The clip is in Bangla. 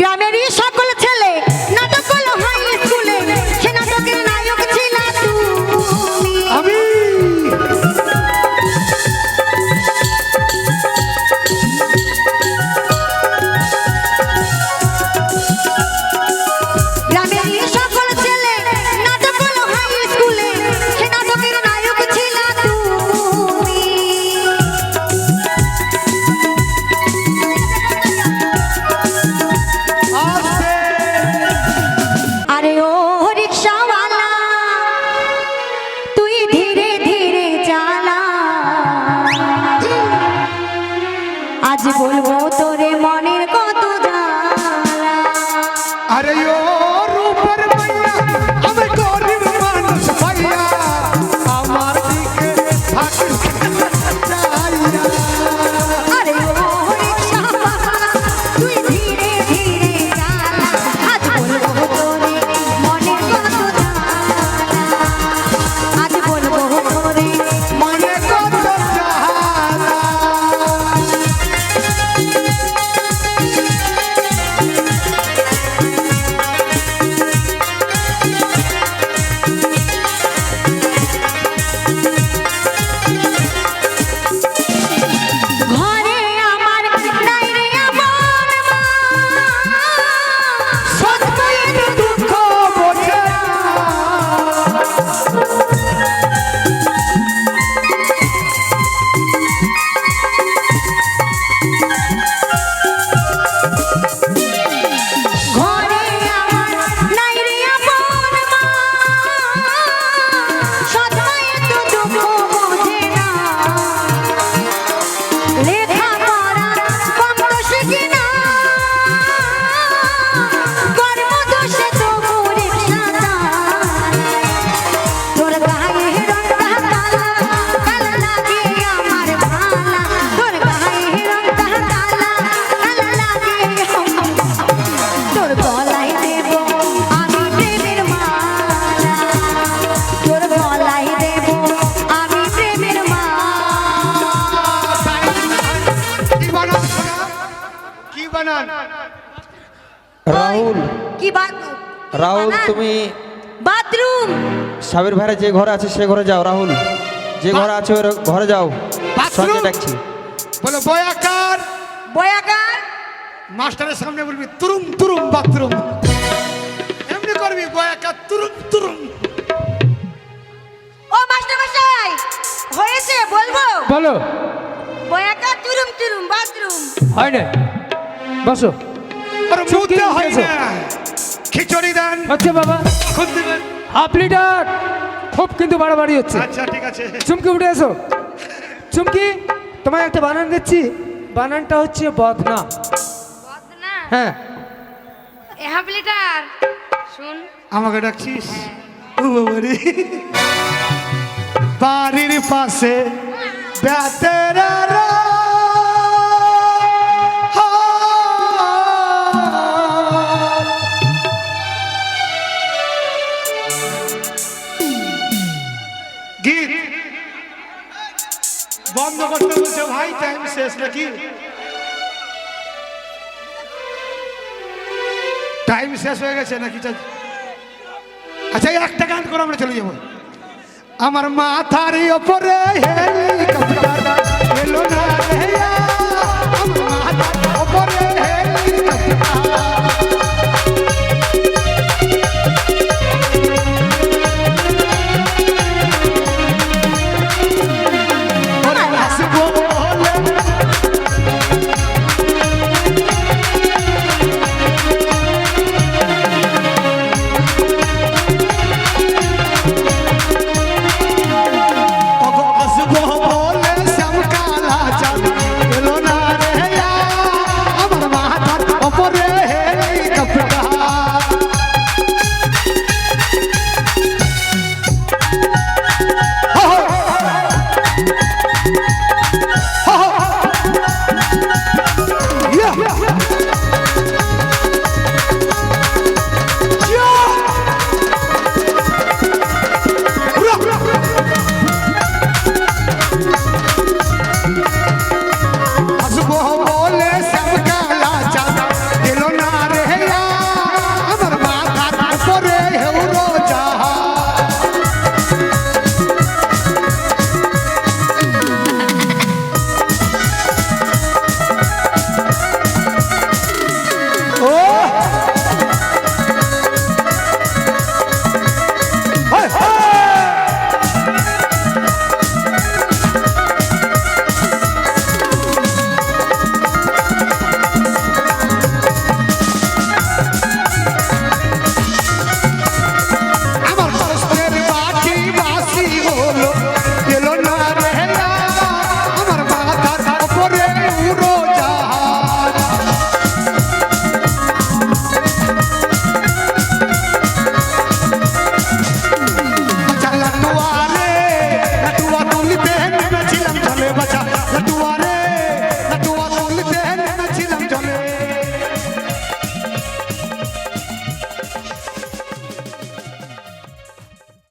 গ্রামেরই সব কি রাহুল তুমি বাথরুম। সাবির ভাইরা যে ঘরে আছে সে ঘরে যাও রাহুল। যে ঘরে আছে ওই ঘরে যাও। সঙ্গে দেখছি। বলো বয়াকার। বয়াকার? মাস্টারের সামনে বলবি তুরুম তুরুম বাথরুম। এমনি করবি বয়াকার তুরুম তুরুম। ও মাস্টার মশাই হয়েছে বলব? বলো। বয়াকার তুরুম তুরুম বাথরুম। হয় না বসো। আর মুতে হয় না খিচুড়ি দেন। আচ্ছা বাবা খুব দিবেন হাফ লিটার। খুব কিন্তু বাড়াবাড়ি হচ্ছে। আচ্ছা ঠিক আছে। চুমকি উঠে এসো। চুমকি তোমায় একটা বানান দিচ্ছি। বানানটা হচ্ছে বদনা। বদনা? হ্যাঁ। এ হাফ লিটার? শুন। আমাকে ডাকছিস? ও বাবারে বাড়ির পাশে ব্যাতেরার গীত। বন্ধ করতে বলছে, ভাই টাইম শেষ নাকি? টাইম শেষ হয়ে গেছে নাকি আচ্ছা একটা গান করে, আমরা চলে যাব। আমার মাথার ওপরে হেলিকপ্টার